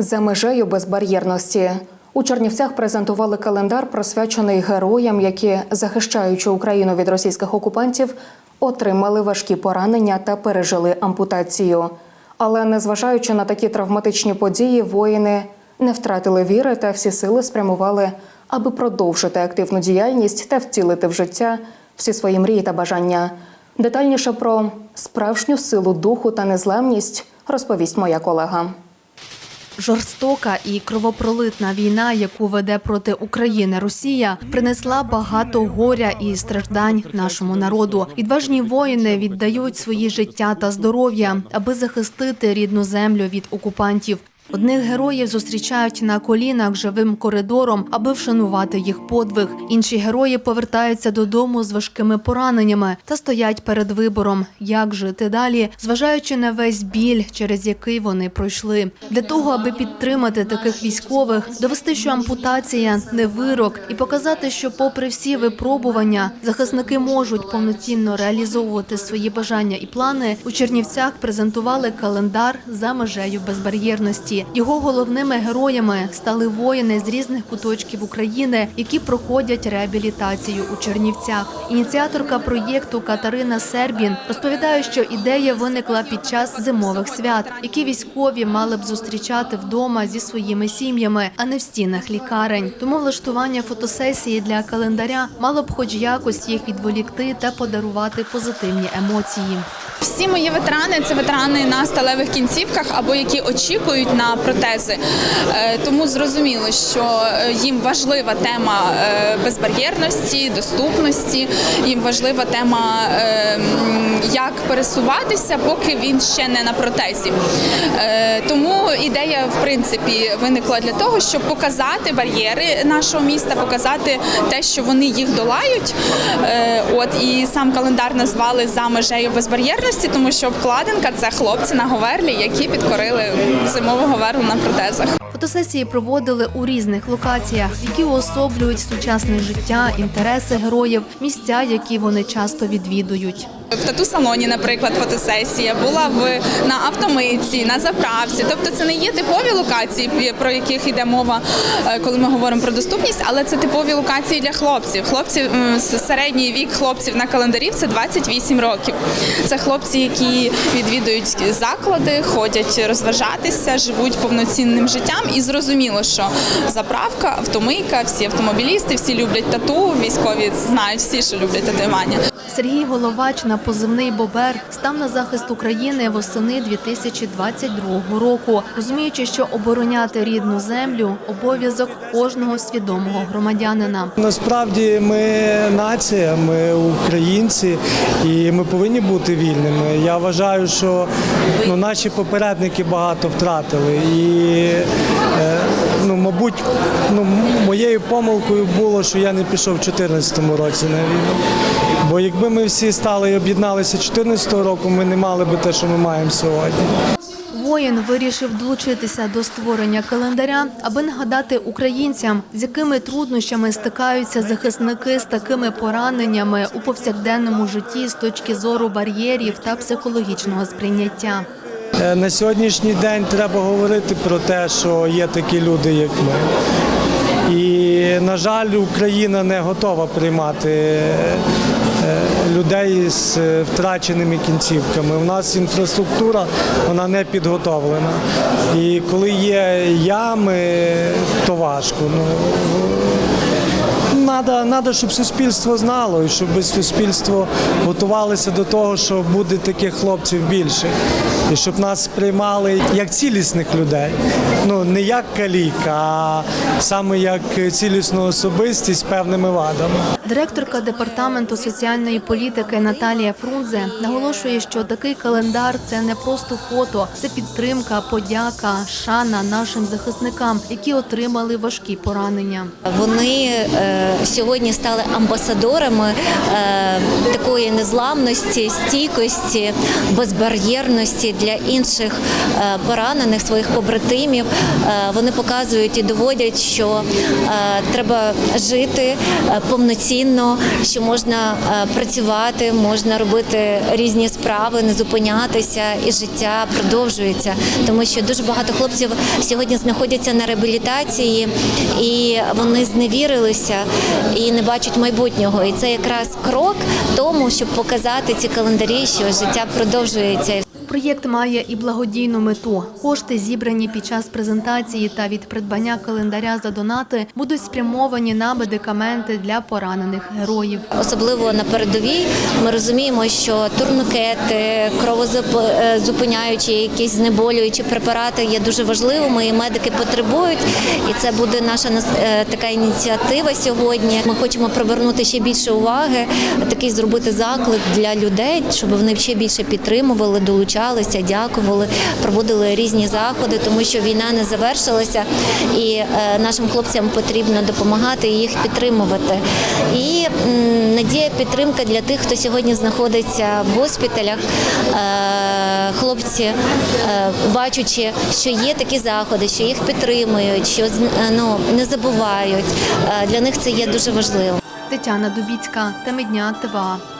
За межею безбар'єрності у Чернівцях презентували календар, присвячений героям, які, захищаючи Україну від російських окупантів, отримали важкі поранення та пережили ампутацію. Але незважаючи на такі травматичні події, воїни не втратили віри та всі сили спрямували, аби продовжити активну діяльність та втілити в життя всі свої мрії та бажання. Детальніше про справжню силу духу та незламність розповість моя колега. Жорстока і кровопролитна війна, яку веде проти України Росія, принесла багато горя і страждань нашому народу. Відважні воїни віддають свої життя та здоров'я, аби захистити рідну землю від окупантів. Одних героїв зустрічають на колінах живим коридором, аби вшанувати їх подвиг. Інші герої повертаються додому з важкими пораненнями та стоять перед вибором, як жити далі, зважаючи на весь біль, через який вони пройшли. Для того, аби підтримати таких військових, довести, що ампутація не вирок, і показати, що, попри всі випробування, захисники можуть повноцінно реалізовувати свої бажання і плани. У Чернівцях презентували календар за межею безбар'єрності. Його головними героями стали воїни з різних куточків України, які проходять реабілітацію у Чернівцях. Ініціаторка проєкту Катерина Сербін розповідає, що ідея виникла під час зимових свят, які військові мали б зустрічати вдома зі своїми сім'ями, а не в стінах лікарень. Тому влаштування фотосесії для календаря мало б, хоч якось їх відволікти та подарувати позитивні емоції. Всі мої ветерани це ветерани на сталевих кінцівках або які очікують на протези. Е, Тому зрозуміло, що е, їм важлива тема е, безбар'єрності, доступності. Їм важлива тема, як пересуватися, поки він ще не на протезі. Тому ідея, в принципі, виникла для того, щоб показати бар'єри нашого міста, показати те, що вони їх долають. От і сам календар назвали за межею безбар'єрності, тому що обкладинка це хлопці на говерлі, які підкорили зимову говерлу на протезах. Фотосесії проводили у різних локаціях, які уособлюють сучасне життя, інтереси героїв, місця, які вони часто відвідують. В тату-салоні, наприклад, фотосесія була в на автомийці, на заправці. Тобто, це не є типові локації, про яких йде мова, е, коли ми говоримо про доступність, але це типові локації для хлопців. Хлопці середній вік хлопців на календарі це 28 років. Це хлопці, які відвідують заклади, ходять розважатися, живуть повноцінним життям. І зрозуміло, що заправка, автомийка, всі автомобілісти, всі люблять тату. Військові знають всі, що люблять татуювання. Сергій Головач на позивний Бобер став на захист України восени 2022 року, розуміючи, що обороняти рідну землю обов'язок кожного свідомого громадянина. Насправді ми нація, ми українці, і ми повинні бути вільними. Я вважаю, що ну, наші попередники багато втратили. І, е, ну, мабуть, ну, моєю помилкою було, що я не пішов в 2014 році на війну. Бо якби ми всі стали і об'єдналися 2014 року, ми не мали би те, що ми маємо сьогодні. Воїн вирішив долучитися до створення календаря, аби нагадати українцям, з якими труднощами стикаються захисники з такими пораненнями у повсякденному житті з точки зору бар'єрів та психологічного сприйняття. Е, На сьогоднішній день треба говорити про те, що є такі люди, як ми. І, на жаль, Україна не готова приймати е, людей з е, втраченими кінцівками. У нас інфраструктура вона не підготовлена. І коли є ями, то важко. Надо, надо, щоб суспільство знало, і щоб суспільство готувалося до того, що буде таких хлопців більше, і щоб нас сприймали як цілісних людей. Ну не як калік, а саме як цілісну особистість з певними вадами. Директорка департаменту соціальної політики Наталія Фрунзе наголошує, що такий календар це не просто фото, це підтримка, подяка, шана нашим захисникам, які отримали важкі поранення. Вони е, сьогодні стали амбасадорами е, такої незламності, стійкості, безбар'єрності для інших е, поранених своїх побратимів. Е, Вони показують і доводять, що треба жити повноцінно, що можна працювати, можна робити різні справи, не зупинятися, і життя продовжується, тому що дуже багато хлопців сьогодні знаходяться на реабілітації і вони зневірилися і не бачать майбутнього. І це якраз крок тому, щоб показати ці календарі, що життя продовжується. Проєкт має і благодійну мету. Кошти, зібрані під час презентації та від придбання календаря за донати, будуть спрямовані на медикаменти для поранених героїв. Особливо на передовій ми розуміємо, що турникети, кровозупиняючі, якісь знеболюючі препарати є дуже важливими, і медики потребують. І це буде наша е, така ініціатива сьогодні. Ми хочемо привернути ще більше уваги, такий зробити заклик для людей, щоб вони ще більше підтримували, долучалися, дякували, проводили різні заходи, тому що війна не завершилася, і е, нашим хлопцям потрібно допомагати і їх підтримувати. І надія підтримка для тих, хто сьогодні знаходиться в госпіталях. Е, Хлопці, е, бачачи, що є такі заходи, що їх підтримують, що ну не забувають. Для них це є дуже важливо. Тетяна Дубіцька, теми дня ТВА.